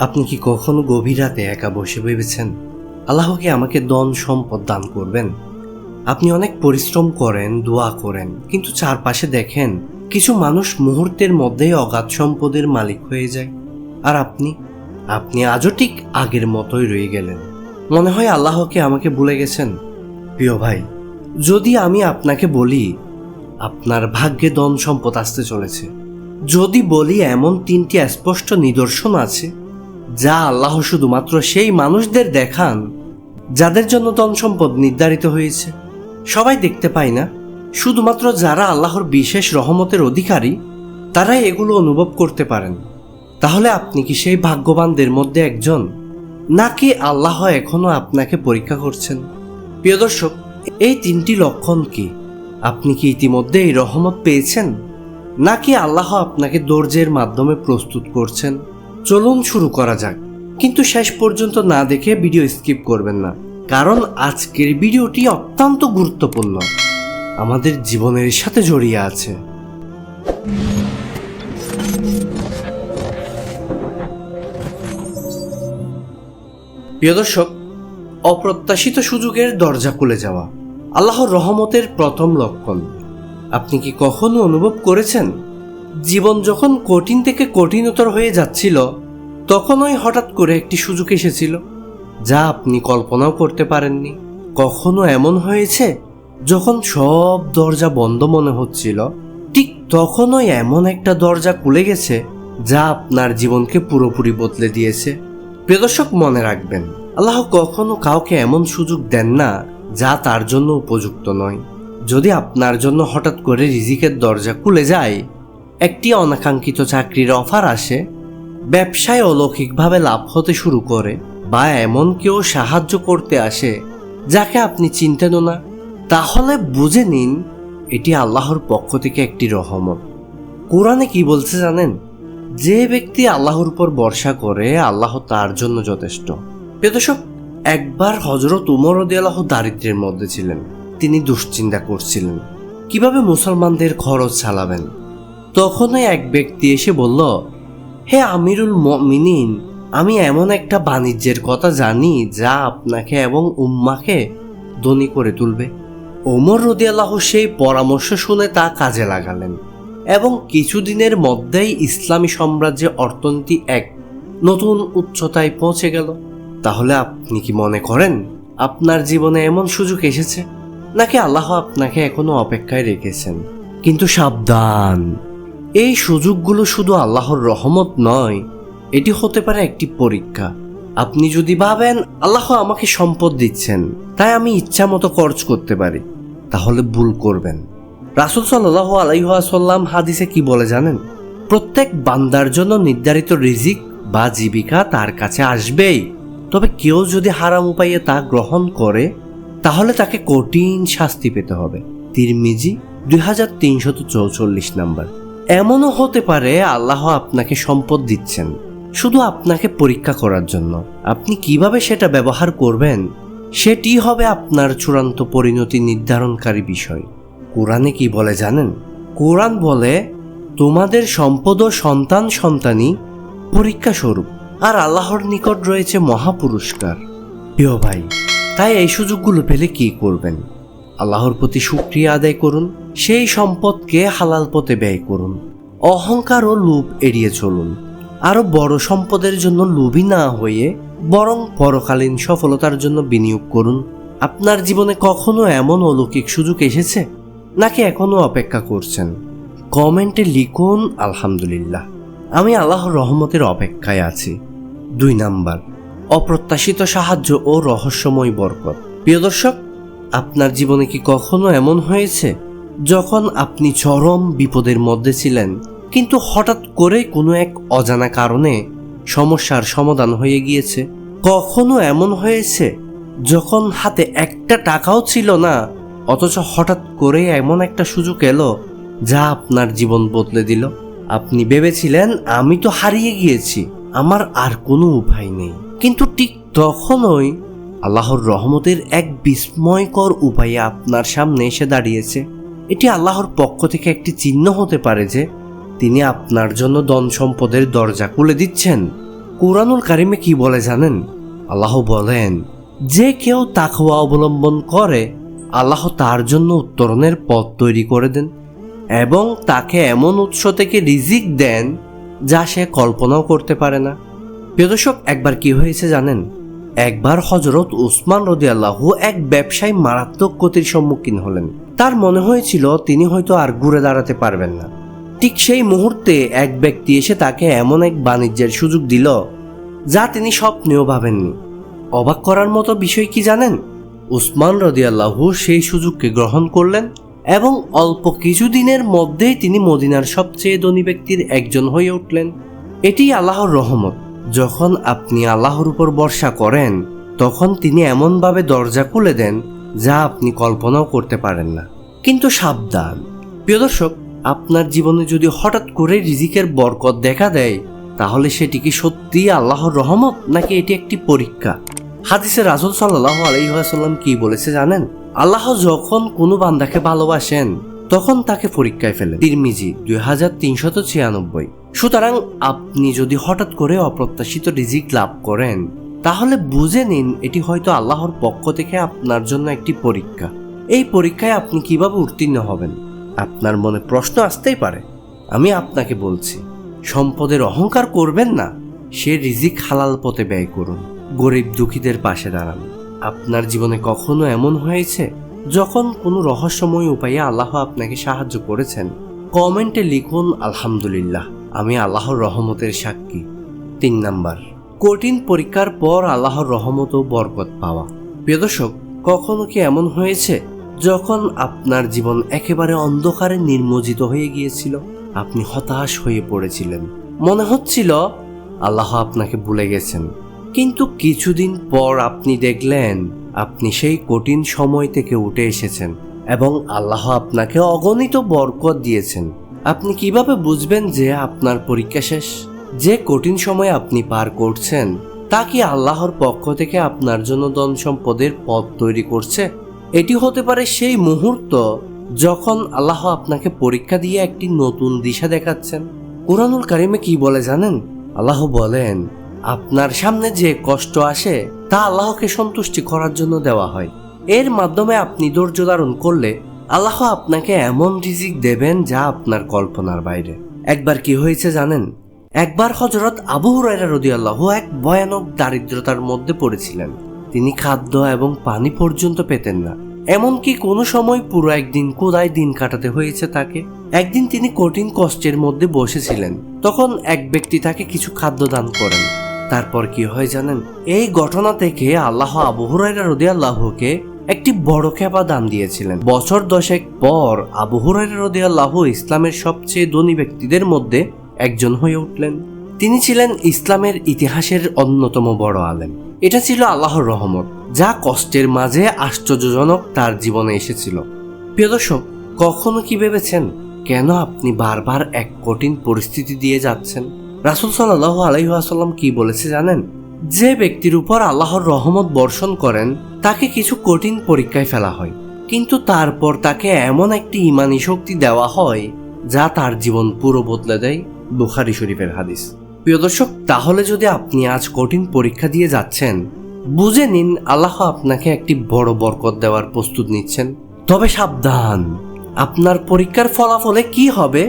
আপনি কি কখনো গভীর রাতে একা বসে ভেবেছেন? আল্লাহকে আমাকে দন সম্পদ দান করবেন? আপনি অনেক পরিশ্রম করেন, দোয়া করেন, কিন্তু চারপাশে দেখেন কিছু মানুষ মুহূর্তের মধ্যেই অগাধ সম্পদের মালিক হয়ে যায়। আর আপনি? আপনি আজও ঠিক আগের মতোই রয়ে গেলেন। মনে হয় আল্লাহকে আমাকে ভুলে গেছেন? প্রিয় ভাই, যদি আমি আপনাকে বলি আপনার ভাগ্যে ধন সম্পদ আসতে চলেছে। যদি বলি এমন তিনটি স্পষ্ট নিদর্শন আছে, যা আল্লাহ শুধুমাত্র সেই মানুষদের দেখান, যাদের জন্য ধন সম্পদ নির্ধারিত হয়েছে। সবাই দেখতে পায় না, শুধুমাত্র যারা আল্লাহর বিশেষ রহমতের অধিকারী, তারাই এগুলো অনুভব করতে পারেন। তাহলে আপনি কি সেই ভাগ্যবানদের মধ্যে একজন? নাকি আল্লাহ এখনও আপনাকে পরীক্ষা করছেন? প্রিয় দর্শক, এই তিনটি লক্ষণ কি? আপনি কি ইতিমধ্যে এই রহমত পেয়েছেন? নাকি আল্লাহ আপনাকে দর্জের মাধ্যমে প্রস্তুত করছেন? চলুন শুরু করা যাক। কিন্তু শেষ পর্যন্ত না দেখে ভিডিও স্কিপ করবেন না, কারণ আজকের ভিডিওটি অত্যন্ত গুরুত্বপূর্ণ। আমাদের জীবনের সাথে জড়িয়ে আছে। প্রিয় দর্শক, অপ্রত্যাশিত সুযোগের দরজা খুলে যাওয়া। আল্লাহর রহমতের প্রথম লক্ষণ। আপনি কি কখনো অনুভব করেছেন? জীবন যখন কঠিন থেকে কঠিনতর হয়ে যাচ্ছিল, তখনই হঠাৎ করে একটি সুযোগ এসেছিল, যা আপনি কল্পনাও করতে পারেননি। কখনো এমন হয়েছে, যখন সব দরজা বন্ধ মনে হচ্ছিল? ঠিক তখনই এমন একটা দরজা খুলে গেছে, যা আপনার জীবনকে পুরোপুরি বদলে দিয়েছে। প্রিয় দর্শক, মনে রাখবেন, আল্লাহ কখনো কাউকে এমন সুযোগ দেন না যা তার জন্য উপযুক্ত নয়। যদি আপনার জন্য হঠাৎ করে রিজিকের দরজা খুলে যায়, একটি অনাকাঙ্ক্ষিত চাকরির অফার আসে, ব্যবসায় অলৌকিকভাবে লাভ হতে শুরু করে বা এমন কেউ সাহায্য করতে আসে যাকে আপনি চিনতেনও না, তাহলে বুঝে নিন এটি আল্লাহর পক্ষ থেকে একটি রহমত। কোরআনে কি বলছে জানেন? যে ব্যক্তি আল্লাহর উপর ভরসা করে, আল্লাহ তার জন্য যথেষ্ট। প্রিয়দর্শক একবার হজরত উমর আল্লাহ দারিদ্রের মধ্যে ছিলেন। তিনি দুশ্চিন্তা করছিলেন, কীভাবে মুসলমানদের খরচ চালাবেন? তখনই এক ব্যক্তি এসে বলল, হে আমিরুল মিনিন আমি এমন একটা বাণিজ্যের কথা জানি যা আপনাকে এবং উম্মাকে ধনী করে তুলবে। ওমর রদিয়াল্লাহ সেই পরামর্শ শুনে তা কাজে লাগালেন এবং কিছুদিনের মধ্যেই ইসলামী সাম্রাজ্যে অর্থনীতি এক নতুন উচ্চতায় পৌঁছে গেল। তাহলে আপনি কি মনে করেন আপনার জীবনে এমন সুযোগ এসেছে? নাকি আল্লাহ আপনাকে এখনও অপেক্ষায় রেখেছেন? কিন্তু সাবধান। এই সুযোগগুলো শুধু আল্লাহর রহমত নয়, এটি হতে পারে একটি পরীক্ষা। আপনি যদি ভাবেন, আল্লাহ আমাকে সম্পদ দিচ্ছেন, তাই আমি ইচ্ছা মতো খরচ করতে পারি, তাহলে ভুল করবেন। রাসুল সাল্লাহ আলাইহাসাল্লাম হাদিসে কি বলে জানেন? প্রত্যেক বান্দার জন্য নির্ধারিত রিজিক বা জীবিকা তার কাছে আসবেই। তবে কেউ যদি হারাম উপায়ে তা গ্রহণ করে, তাহলে তাকে কঠিন শাস্তি পেতে হবে। তিরমিজি দুই হাজার তিনশত চৌচল্লিশ নাম্বার। এমনও হতে পারে আল্লাহ আপনাকে সম্পদ দিচ্ছেন, শুধু আপনাকে পরীক্ষা করার জন্য। আপনি কীভাবে সেটা ব্যবহার করবেন, সেটি হবে আপনার চূড়ান্ত পরিণতি নির্ধারণকারী বিষয়। কোরআনে কি বলে জানেন? কোরআন বলে, তোমাদের সম্পদ ও সন্তান সন্তানই পরীক্ষা স্বরূপ আর আল্লাহর নিকট রয়েছে মহাপুরস্কার। প্রিয় ভাই, তাই এই সুযোগগুলো পেলে কি করবেন? আল্লাহর প্রতি সুক্রিয়া আদায় করুন, সেই সম্পদকে হালাল পথে ব্যয় করুন। অহংকার ও লোভ এড়িয়ে চলুন। আরও বড় সম্পদের জন্য লোভী না হয়ে বরং পরকালীন সফলতার জন্য বিনিয়োগ করুন। আপনার জীবনে কখনো এমন অলৌকিক সুযোগ এসেছে? নাকি এখনও অপেক্ষা করছেন? কমেন্টে লিখুন, আলহামদুলিল্লাহ। আমি আল্লাহর রহমতের অপেক্ষায় আছি। দুই নাম্বার, অপ্রত্যাশিত সাহায্য ও রহস্যময় বরকত। প্রিয় দর্শক, আপনার জীবনে কি কখনো এমন হয়েছে, যখন আপনি চরম বিপদের মধ্যে ছিলেন, কিন্তু হঠাৎ করে কোনো এক অজানা কারণে সমস্যার সমাধান হয়ে গিয়েছে? কখনো এমন হয়েছে, যখন হাতে একটা টাকাও ছিল না, অথচ হঠাৎ করে এমন একটা সুযোগ এলো, যা আপনার জীবন বদলে দিল? আপনি ভেবেছিলেন আমি তো হারিয়ে গিয়েছি, আমার আর কোনো উপায় নেই। কিন্তু ঠিক তখনই আল্লাহর রহমতের এক বিস্ময়কর উপায়ে আপনার সামনে এসে দাঁড়িয়েছে। এটি আল্লাহর পক্ষ থেকে একটি চিহ্ন হতে পারে যে তিনি আপনার জন্য ধন সম্পদের দরজা খুলে দিচ্ছেন। কোরআনুল কারিমে কি বলে জানেন? আল্লাহ বলেন, যে কেউ তাকওয়া অবলম্বন করে, আল্লাহ তার জন্য উত্তরণের পথ তৈরি করে দেন। এবং তাকে এমন উৎস থেকে রিজিক দেন যা সে কল্পনাও করতে পারে না। প্রিয় দর্শক, একবার কি হয়েছে জানেন? একবার হজরত উসমান রদি আল্লাহ এক ব্যবসায়ী মারাত্মক ক্ষতির সম্মুখীন হলেন। তার মনে হয়েছিল তিনি হয়তো আর ঘুরে দাঁড়াতে পারবেন না। ঠিক সেই মুহূর্তে এক ব্যক্তি এসে তাকে এমন এক বাণিজ্যের সুযোগ দিল যা তিনি স্বপ্নেও ভাবেননি। অবাক করার মতো বিষয় কি জানেন? উসমান রদিয়াল্লাহু সেই সুযোগকে গ্রহণ করলেন এবং অল্প কিছুদিনের মধ্যেই তিনি মদিনার সবচেয়ে ধনী ব্যক্তির একজন হয়ে উঠলেন। এটি আল্লাহর রহমত। যখন আপনি আল্লাহর উপর ভরসা করেন, তখন তিনি এমনভাবে দরজা খুলে দেন যা আপনি কল্পনাও করতে পারেন না। কিন্তু সাবধান। প্রিয় দর্শক, আপনার জীবনে যদি হঠাৎ করে রিজিকের বরকত দেখা দেয়, তাহলে সেটি কি সত্যি আল্লাহর রহমত, নাকি এটি একটি পরীক্ষা? হাদিসে রাসুল সাল্লাহ আলহিহাসাল্লাম কি বলেছে জানেন? আল্লাহ যখন কোনো বান্দাকে ভালোবাসেন, তখন তাকে পরীক্ষায় ফেলেন। তিরমিজি দুই হাজার তিনশত ছিয়ানব্বই। সুতরাং আপনি যদি হঠাৎ করে অপ্রত্যাশিত রিজিক লাভ করেন, তাহলে বুঝে নিন এটি হয়তো আল্লাহর পক্ষ থেকে আপনার জন্য একটি পরীক্ষা। এই পরীক্ষায় আপনি কীভাবে উত্তীর্ণ হবেন? আপনার মনে প্রশ্ন আসতেই পারে। আমি আপনাকে বলছি, সম্পদের অহংকার করবেন না। সে রিজিক হালাল পথে ব্যয় করুন। গরিব দুঃখীদের পাশে দাঁড়ান। আপনার জীবনে কখনো এমন হয়েছে? যখন কোনো রহস্যময় উপায়ে আল্লাহ আপনাকে সাহায্য করেছেন, কমেন্টে লিখুন, আলহামদুলিল্লাহ, আমি আল্লাহর রহমতের সাক্ষী। তিন নাম্বার, কঠিন পরীক্ষার পর আল্লাহর রহমত ও বরকত পাওয়া। প্রিয় দর্শক, কখনো কি এমন হয়েছে যখন আপনার জীবন একেবারে অন্ধকারে নির্মজিত হয়ে গিয়েছিল? আপনি হতাশ হয়ে পড়েছিলেন। মনে হচ্ছিল আল্লাহ আপনাকে ভুলে গেছেন। কিন্তু কিছুদিন পর আপনি দেখলেন, আপনি সেই কঠিন সময় থেকে উঠে এসেছেন এবং আল্লাহ আপনাকে অগণিত বরকত দিয়েছেন। আপনি কীভাবে বুঝবেন যে আপনার পরীক্ষা শেষ? যে কঠিন সময় আপনি পার করছেন, তা কি আল্লাহর পক্ষ থেকে আপনার জন্য ধন সম্পদের পথ তৈরি করছে? এটি হতে পারে সেই মুহূর্ত যখন আল্লাহ আপনাকে পরীক্ষা দিয়ে একটি নতুন দিশা দেখাচ্ছেন। কোরআনুল কারিমে কি বলে জানেন? আল্লাহ বলেন আপনার সামনে যে কষ্ট আসে, তা আল্লাহকে সন্তুষ্টি করার জন্য দেওয়া হয়। এর মাধ্যমে আপনি ধৈর্য ধারণ করলে আল্লাহ আপনাকে এমন রিজিক দেবেন যা আপনার কল্পনার বাইরে। একবার কি হয়েছে জানেন? একবার হজরত আবু হুরাইরা রদিয়াল্লাহ এক ভয়ানক দারিদ্রতার মধ্যে পড়েছিলেন। তিনি খাদ্য এবং পানি পর্যন্ত পেতেন না। এমনকি কোনো সময় পুরো একদিন কোদায় দিন কাটাতে হয়েছে তাকে। একদিন তিনি কঠিন কষ্টের মধ্যে বসেছিলেন। তখন এক ব্যক্তি তাকে কিছু খাদ্য দান করেন। তারপর কি হয় জানেন? এই ঘটনা থেকে আল্লাহ আবু হুরাইরা রদিয়াল্লাহকে একটি বড় খেপা দান দিয়েছিলেন। বছর দশেক পর আবু হুরাইরা রদিয়াল্লাহ ইসলামের সবচেয়ে ধনী ব্যক্তিদের মধ্যে একজন হয়ে উঠলেন। তিনি ছিলেন ইসলামের ইতিহাসের অন্যতম বড় আলেম। এটা ছিল আল্লাহর রহমত, যা কষ্টের মাঝে আশ্চর্যজনক তার জীবনে এসেছিল। প্রিয় দর্শক, কখনো কি ভেবেছেন কেন আপনি বারবার এক কঠিন পরিস্থিতি দিয়ে যাচ্ছেন? রাসুল সাল্লাহ আলাইহাসাল্লাম কি বলেছে জানেন? যে ব্যক্তির উপর আল্লাহর রহমত বর্ষণ করেন, তাকে কিছু কঠিন পরীক্ষায় ফেলা হয়। কিন্তু তারপর তাকে এমন একটি ইমানি শক্তি দেওয়া হয়, যা তার জীবন পুরো বদলে দেয় বুখারি শরীফের হাদিস। প্রিয় দর্শক, তাহলে যদি আপনি আজ কঠিন পরীক্ষা দিয়ে যাচ্ছেন, বুঝে নিন আল্লাহ আপনাকে একটি বড় বরকত দেওয়ার প্রস্তুত নিচ্ছেন। তবে সাবধান, আপনার পরীক্ষার ফলাফলে কি হবে,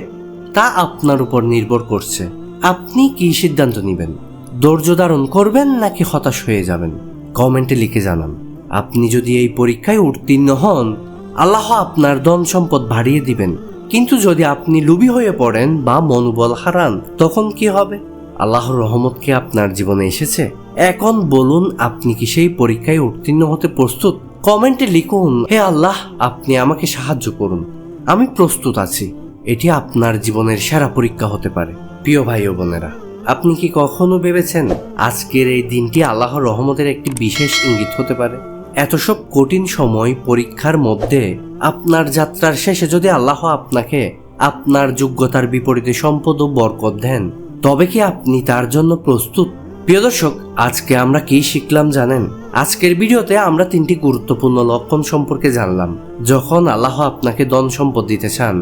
তা আপনার উপর নির্ভর করছে। আপনি কি সিদ্ধান্ত নেবেন? ধৈর্য ধারণ করবেন নাকি হতাশ হয়ে যাবেন? কমেন্টে লিখে জানান। আপনি যদি এই পরীক্ষায় উত্তীর্ণ হন, আল্লাহ আপনার ধন সম্পদ বাড়িয়ে দিবেন। কিন্তু যদি আপনি লুবি হয়ে পড়েন বা মনোবল হারান, তখন কি হবে? আল্লাহর রহমত কি আপনার জীবনে এসেছে? এখন বলুন, আপনি কি সেই পরীক্ষায় উত্তীর্ণ হতে প্রস্তুত? কমেন্টে লিখুন, হে আল্লাহ, আপনি আমাকে সাহায্য করুন। আমি প্রস্তুত আছি। এটি আপনার জীবনের সেরা পরীক্ষা হতে পারে। প্রিয় ভাই ও বোনেরা, আপনি কি কখনো ভেবেছেন আজকের এই দিনটি আল্লাহর রহমতের একটি বিশেষ ইঙ্গিত হতে পারে? এত সব কঠিন সময় পরীক্ষার মধ্যে আপনার যাত্রার শেষে যদি আল্লাহ আপনাকে আপনার যোগ্যতার বিপরীতে সম্পদ ও বরকত দেন, তবে কি আপনি তার জন্য প্রস্তুত? প্রিয় দর্শক, আজকে আমরা কি শিখলাম জানেন? আজকের ভিডিওতে আমরা তিনটি গুরুত্বপূর্ণ লক্ষণ সম্পর্কে জানলাম। যখন আল্লাহ আপনাকে ধন সম্পদ দিতে চান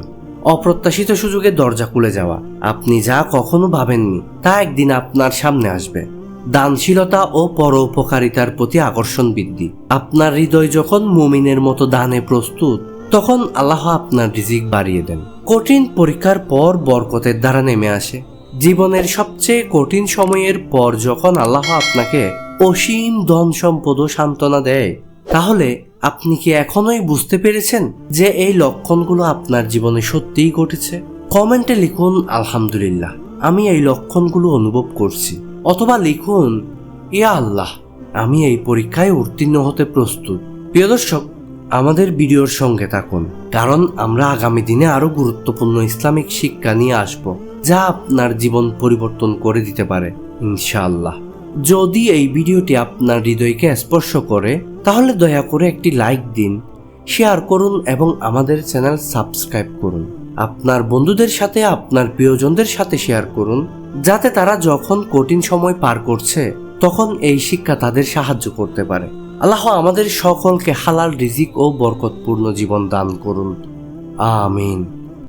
অপ্রত্যাশিত সুযোগে দরজা খুলে যাওয়া। আপনি যা কখনো ভাবেননি, তা একদিন আপনার সামনে আসবে। দানশীলতা ও পরোপকারিতার প্রতি আকর্ষণ বৃদ্ধি। আপনার হৃদয় যখন মুমিনের মতো দানে প্রস্তুত, তখন আল্লাহ আপনার রিজিক বাড়িয়ে দেন। কঠিন পরীক্ষার পর বরকতের দ্বারা নেমে আসে। জীবনের সবচেয়ে কঠিন সময়ের পর যখন আল্লাহ আপনাকে অসীম ধন সম্পদ ও সান্ত্বনা দেয় তাহলে আপনি কি এখনোই বুঝতে পেরেছেন যে এই লক্ষণগুলো আপনার জীবনে সত্যিই ঘটেছে? কমেন্টে লিখুন, আলহামদুলিল্লাহ, আমি এই লক্ষণগুলো অনুভব করছি। অথবা লিখুন, ইয়া আল্লাহ, আমি এই পরীক্ষায় উত্তীর্ণ হতে প্রস্তুত। প্রিয় দর্শক, আমাদের ভিডিওর সঙ্গে থাকুন, কারণ আমরা আগামী দিনে আরও গুরুত্বপূর্ণ ইসলামিক শিক্ষা নিয়ে আসব, যা আপনার জীবন পরিবর্তন করে দিতে পারে, ইনশাআল্লাহ। যদি এই ভিডিওটি আপনার হৃদয়কে স্পর্শ করে তাহলে দয়া করে একটি লাইক দিন শেয়ার করুন এবং আমাদের চ্যানেল সাবস্ক্রাইব করুন। আপনার বন্ধুদের সাথে আপনার প্রিয়জনদের সাথে শেয়ার করুন, যাতে তারা যখন কঠিন সময় পার করছে, তখন এই শিক্ষা তাদের সাহায্য করতে পারে। আল্লাহ আমাদের সকলকে হালাল রিজিক ও বরকতপূর্ণ জীবন দান করুন। আমিন।